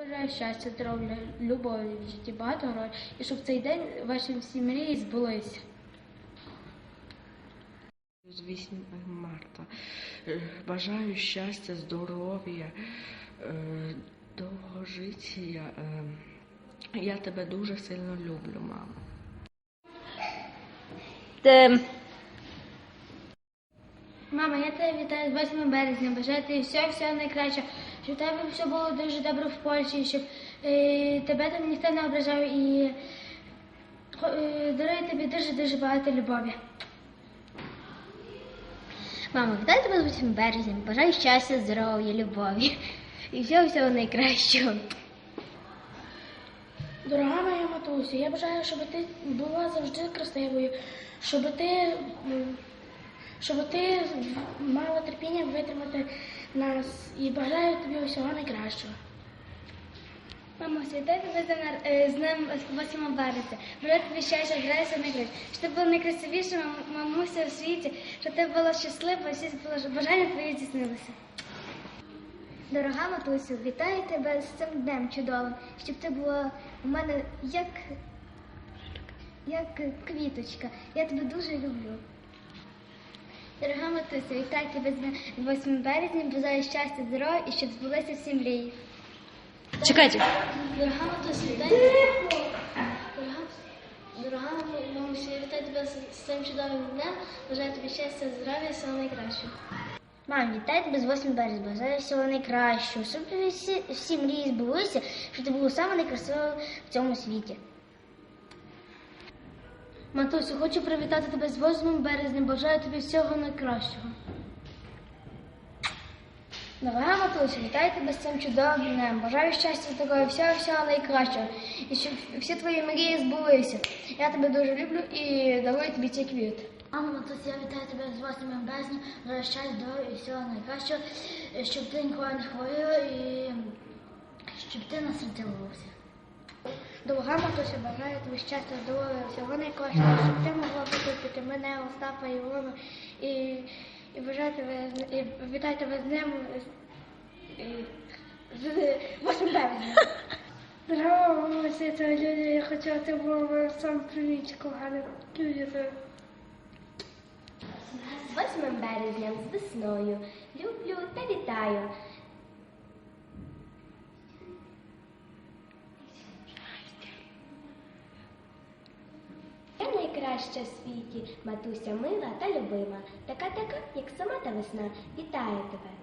Бажаю щастя, здоров'я, любові в житті багато героїв, і щоб цей день ваші всі мрії збулися. Звісно, Марта. Е, Бажаю щастя, здоров'я, е, довгожиття. Е, Я тебе дуже сильно люблю, мама. Мама, я тебе вітаю з 8 березня. Бажаю тобі все, все найкраще. Щоб тебе все було дуже добре в Польщі, щоб е, тебе там ніхто не ображав і е, дарую тобі дуже-дуже багато любові. Мамо, вітаю тебе з 8 березня. Бажаю щастя, здоров'я, любові і всього всього найкращого. Дорога моя матусю, я бажаю, щоб ти була завжди красивою, щоб ти, щоб ти мала терпіння витримати нас і бажаю тобі всього найкращого. Мамо, вітаю тебе з днем 8 березня. Бажаю тобі щастя, здоров'я, всього найкраще. Щоб ти була найкрасивіша мамуся у світі, щоб ти була щаслива, всі бажання твої здійснилися. Дорога матусю, вітаю тебе з цим днем чудовим, щоб ти була у мене як, як квіточка. Я тебе дуже люблю. Дорога матуся, вітаю тебе з 8 березня, бажаю щастя, здоров'я і щоб збулися всі мрії. Чекайте. Дорога матусю, вітаю Дорога, дорога мамусю, я вітаю тебе з, цим чудовим днем. Бажаю тобі щастя, здоров'я, всього найкращого. Мам, вітаю тебе з 8 березня, бажаю всього найкращого, щоб тобі всі, всі мрії збулися, щоб ти була саме найкрасивою в цьому світі. Матусю, хочу привітати тебе з 8 березня. Бажаю тобі всього найкращого. Дорога матусю, вітаю тебе з цим чудовим днем. Бажаю щастя такого всього всього найкращого. І щоб всі твої мрії збулися. Я тебе дуже люблю і дарую тобі ці квіти. Мамо, матусю, я вітаю тебе з 8 березня. Бажаю щастя, здоров'я і всього найкращого, щоб ти ніколи не хворіла і щоб ти не Дорога матуся, бажаю тобі щастя, здоров'я, всього найкращого, щоб ти могла викупити мене, Остапа, Ілону і, і бажаю тебе і вітаю тебе з ним з, і- з 8 березня. Дорога мамуся, це Люля, я хочу, ти була сам привіт, кохана. Люля, це З 8 березня, з весною. Люблю та вітаю. Найкраща в світі, матуся мила та любима, така така, як сама та весна. Вітаю тебе.